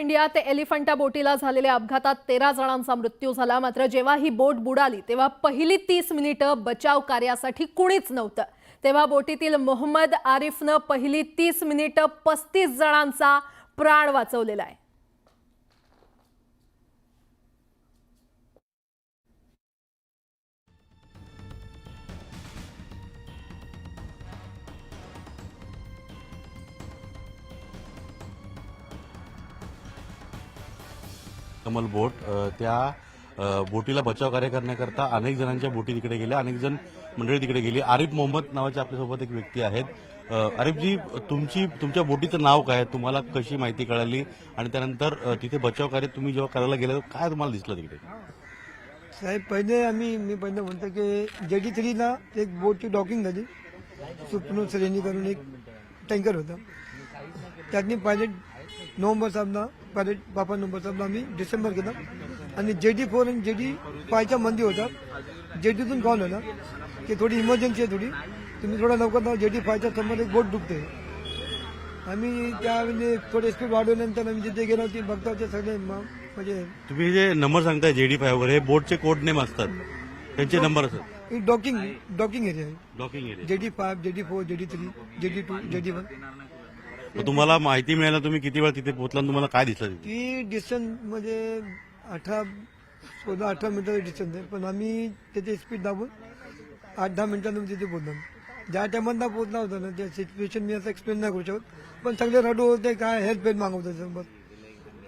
India ते एलिफंटा बोटीला झालेल्या अपघातात तेरा जणांचा मृत्यू झाला. मात्र जेव्हा ही बोट बुडाली तेव्हा पहिली तीस मिनिटं बचाव कार्यासाठी कुणीच नव्हतं. तेव्हा बोटीतील मोहम्मद आरिफनं पहिली तीस मिनिटं पस्तीस जणांचा प्राण वाचवलेला आहे. कमल बोट त्या बोटीला बचाव कार्य करण्याकरता अनेक जणांच्या बोटी तिकडे गेल्या अनेक जण मंडळी तिकडे गेली. आरिफ मोहम्मद नावाचे आपल्यासोबत एक व्यक्ती आहेत. आरिफजी तुमची तुमच्या बोटीचं नाव काय तुम्हाला कशी माहिती कळाली? आणि त्यानंतर तिथे बचाव कार्य तुम्ही जेव्हा करायला गेले काय तुम्हाला दिसलं तिकडे? साहेब पहिले आम्ही मी पहिले म्हणतो की जेडी थ्रीला एक बोटची डॉकिंग झाली. सुपनो श्रेणी करून एक टँकर होता. त्यातनी पायलट नोव्हेंबर साहेबला पायलट बापा नोव्हेंबर साहेबला आम्ही डिसेंबर केला आणि जेडी फोर आणि जेडी फायच्या मंदी होता जेडीतून कॉल आला की थोडी इमर्जन्सी आहे थोडी. तुम्ही थोडा लवकर जाऊ जेडी फायच्या समोर एक बोट डुबते आम्ही त्यावेळी थोडे स्पीड वाढवल्यानंतर आम्ही जिथे गेलो ते बघतो ते सगळे म्हणजे तुम्ही जे नंबर सांगताय जेडी फाय वगैरे हे बोटचे कोड नेम असतात. त्यांचे नंबर असतात. डॉकिंग डॉकिंग एरिया आहे. Docking area JD five JD four JD three JD two JD one. तुम्हाला माहिती मिळायला तुम्ही किती वेळ तिथे पोहोचला आणि तुम्हाला काय दिसलं तिथे? ती डिस्टन्स म्हणजे अठरा चौदा अठरा मिनिटाचं डिस्टन्स आहे पण आम्ही त्याची स्पीड दाबून आठ दहा मिनिटांनी तिथे पोहोचलो. ज्या टायमांना पोहोचला होता ना त्या सिच्युएशन मी असं एक्सप्लेन नाही करू शकत. पण सगळे रडू होते काय हेल्प हेल्प मागवत होते बस.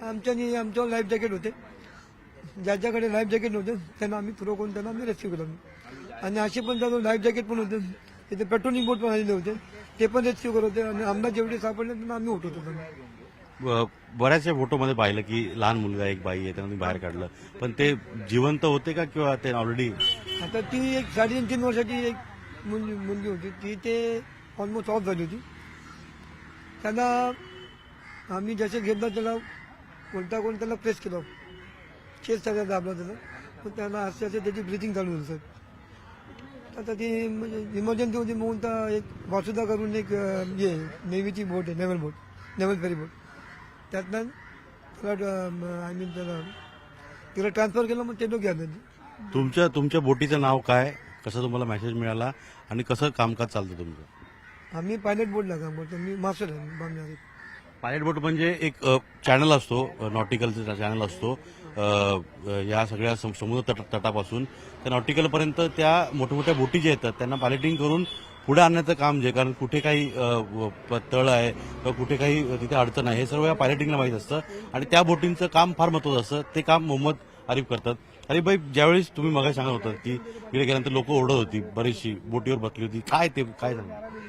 आमच्यानी आमच्यावर लाईफ जॅकेट होते. ज्याच्याकडे लाईफ जॅकेट नव्हते त्यांना आम्ही थ्रो करून त्यांना आम्ही रेस्क्यू केलं. आणि असे पण त्याचं लाईफ जॅकेट पण होते. तिथे पेट्रोलिंग बोट पण आलेले होते. ते पण रेस्क्यू करत होते आणि आमदार जेवढे सापडले त्यांना आम्ही उठवतो त्यांना ब- बऱ्याचशा फोटोमध्ये पाहिलं की लहान मुलगा एक बाई आहे त्यांना बाहेर काढलं. पण ते जिवंत होते का किंवा ते ऑलरेडी आता ती एक साडेतीन तीन वर्षाची एक मुलगी मुलगी होती. ती ते ऑलमोस्ट ऑफ झाली होती. त्यांना आम्ही जसे घेतलं त्याला कोणता कोण त्याला प्रेस केलं. चेस्ट सगळ्या दाबला त्याला. पण त्यांना असे असे त्याची ब्रिथिंग चालू होती सर आता ती म्हणजे इमर्जन्सी होती म्हणून तर एक वासुदा करून एक अं, हे नेव्हीची बोट आहे नेव्हल बोट नेव्हल फेरी बोट. त्यातनं त्याला आय मीन त्याला तिला ट्रान्सफर केलं मग ते लोक घ्या तुमच्या तुमच्या बोटीचं नाव काय? कसं तुम्हाला मेसेज मिळाला? आणि कसं कामकाज चालतं तुमचं? आम्ही पायलट बोर्डला काम करतो मी मास्टर आहे पायलट बोट म्हणजे एक चॅनल असतो नॉटिकलचा चॅनल असतो. या सगळ्या सम- समुद्र तट- तटापासून. त्या नॉटिकलपर्यंत त्या मोठमोठ्या बोटी ज्या येतात त्यांना पायलटिंग करून पुढे आणण्याचं काम जे कारण कुठे काही तळ आहे किंवा कुठे काही तिथे अडचण आहे हे सर्व या पायलटिंगला माहीत असतं. आणि त्या बोटींचं काम फार महत्वाचं असतं. ते काम मोहम्मद आरिफ करतात. अरे भाई ज्यावेळेस तुम्ही मग सांगत होता की इकडे गेल्यानंतर लोक ओढत होती बरीचशी बोटीवर बसली होती. काय ते काय झालं?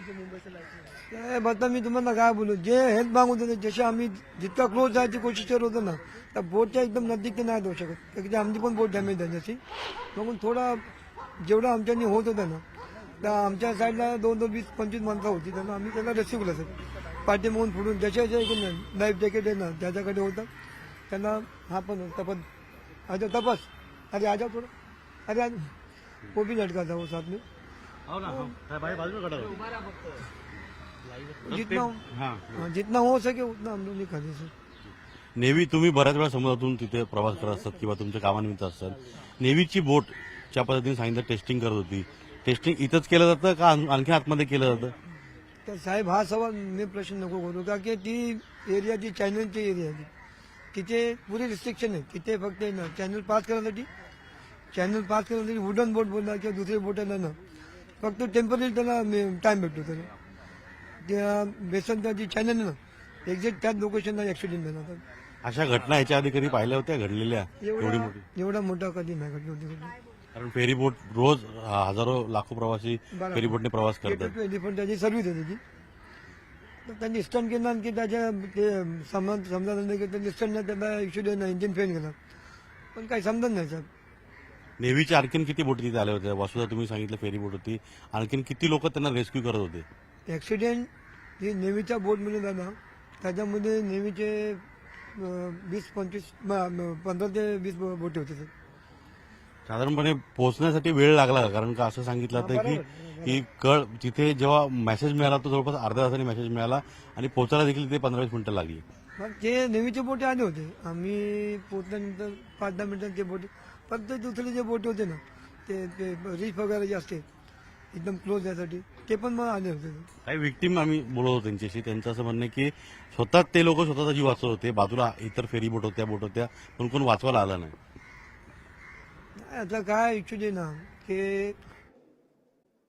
काय बघता मी तुम्हाला काय बोलू? जे हेल्प मागू देतो जसे आम्ही जितका क्लोज जायची कोशिश करत होतो ना त्या बोटच्या एकदम नजदीक ते नाही देऊ शकत. कारण की आमची पण बोट डॅमेज झाली जशी थोडा जेवढं आमच्यानी होत होतं ना त्या आमच्या साईडला दोन दोन वीस पंचवीस माणसं होती. त्यांना आम्ही त्याला रेस्क्यू केलं सर पाठी म्हणून फोडून जसे जसे लाईफ जॅकेट आहे ना ज्याच्याकडे होतं. त्यांना हा पण तपास पण अच्छा तपास. अरे आजा थोडं. अरे आज. वो भी लटका था वो साथ में जितना हा हाँ, जितना हो सके उतना हम लोग निकाले सर. नेव्ही तुम्ही बऱ्याच वेळा समुद्रातून तिथे प्रवास करत असतात किंवा तुमच्या कामानिमित्त असतात. नेव्हीची बोट ज्या पद्धतीने सांगितलं टेस्टिंग करत होती. टेस्टिंग इथंच केलं जातं का आण- आणखी आतमध्ये केलं जातं? तर साहेब हा सवाल मी प्रश्न नको करू का की ती एरिया जी चॅनलची एरिया आहे तिथे पुरे रिस्ट्रिक्शन आहे तिथे फक्त आहे ना चॅनल पास करण्यासाठी चॅनल पास करण्यासाठी वुडन बोट बोलला किंवा दुसरे बोट आला ना. फक्त टेंपररी त्याला टाइम भेटतो त्याला त्या बेसनचा जी चॅनल ना एक्झॅक्ट त्याच लोकेशनला ऍक्सिडेंट झाला तर अशा घटना याच्या आधी कधी पाहिल्या होत्या घडलेल्या? एवढी एवढा मोठी? एवढा मोठा कधी नाही घडली होती. कारण फेरी बोट रोज हजारो लाखो प्रवासी बरोबर. फेरी बोटने प्रवास करतात. एलिफंट त्याची सर्व्हिस आहे त्याची तर त्यांनी स्टंट केला की त्याच्या ते समजा समजा नाही की त्यांनी स्टंट त्याला देणं इंजिन फेल केला. पण काही समजत नाही साहेब नेव्हीच्या आणखीन किती बोटी तिथे आल्या होत्या? वासुदा तुम्ही सांगितलं फेरी बोट होती. आणखीन किती लोक त्यांना रेस्क्यू करत होते? ऍक्सिडेंट ही नेव्हीच्या बोटमध्ये झाला त्याच्यामध्ये नेव्हीचे अं, वीस पंचवीस पंधरा ते वीस बोटी होते सर. साधारणपणे पोहोचण्यासाठी वेळ लागला का? कारण का असं सांगितलं जातं की की कळ तिथे जेव्हा मेसेज मिळाला तो जवळपास अर्ध्या तासाने मेसेज मिळाला आणि पोहोचायला देखील तिथे पंधरा वीस मिनिटं लागली. मग ते नेहमीचे बोटे आले होते. आम्ही पोचल्यानंतर पाच दहा मिनिटांचे बोटे पण ते दुसरे जे बोटे होते ना ते ते रीच वगैरे जे असते एकदम क्लोज यासाठी. ते पण मग आले होते. काही विक्टीम आम्ही बोलत होतो त्यांच्याशी. त्यांचं असं म्हणणं आहे की स्वतः ते लोक स्वतःचा जीव वाचवत होते. बाजूला इतर फेरी बोट होत्या बोट होत्या पण कोण वाचवायला आला नाही. आता काय ॲक्च्युली ना की